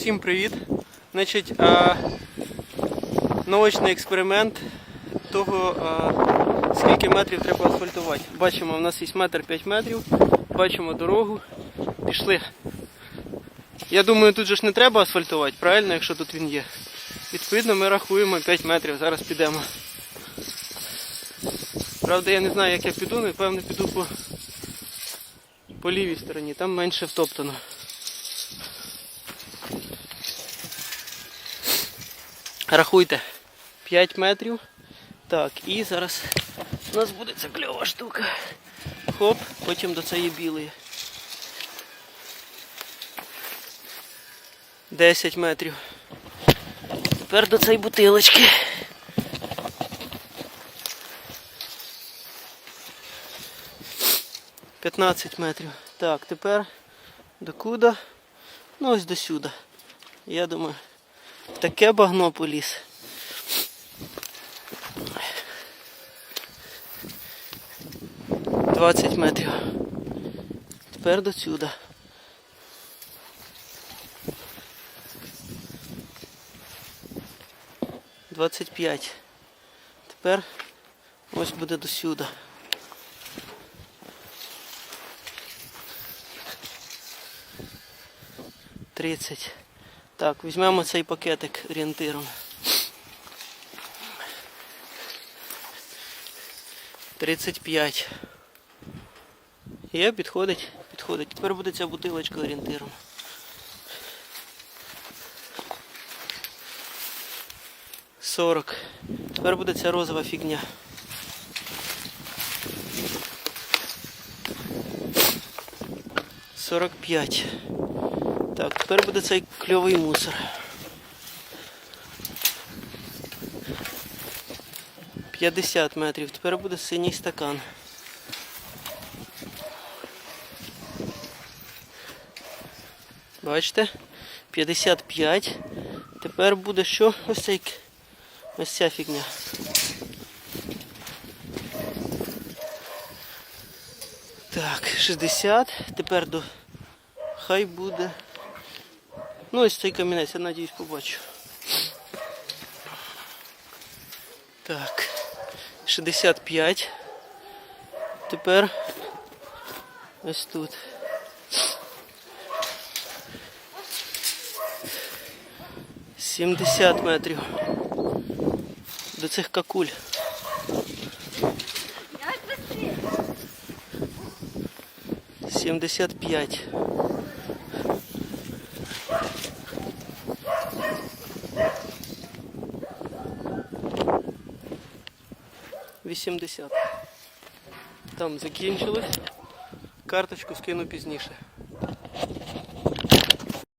Всім привіт! Значить, а, наочний експеримент того, а, скільки метрів треба асфальтувати. Бачимо, у нас є метр 5 метрів, бачимо дорогу, пішли. Я думаю, тут же ж не треба асфальтувати, правильно, якщо тут він є. Відповідно, ми рахуємо 5 метрів, зараз підемо. Правда, я не знаю, як я піду, але певно піду по, по лівій стороні, там менше втоптано. Рахуйте. 5 метрів. Так, і зараз у нас буде ця кльова штука. Хоп, потім до цієї білої. 10 метрів. Тепер до цієї бутилочки. П'ятнадцять метрів. Так, тепер до куди? Ну ось до сюди. Я думаю, таке багно поліз. Двадцять метрів. Тепер до сюди. Двадцять п'ять. Тепер ось буде до сюди. Тридцять. Так, візьмемо цей пакетик орієнтиром. 35. Є, підходить, підходить. Тепер буде ця бутилочка орієнтиром. Сорок. Тепер буде ця розова фігня. Сорок п'ять. Так, тепер буде цей кльовий мусор. П'ятдесят метрів. Тепер буде синій стакан. Бачите? 55. Тепер буде що? Ось цей ось ця фігня. Так, 60. Тепер до. Хай буде. Ну, ось цей камінець, я надіюсь, побачу. Так. 65. Тепер ось тут. Сімдесят метрів. До цих какуль. Сімдесят п'ять. Вісімдесят. Там закінчилось. Карточку скину пізніше.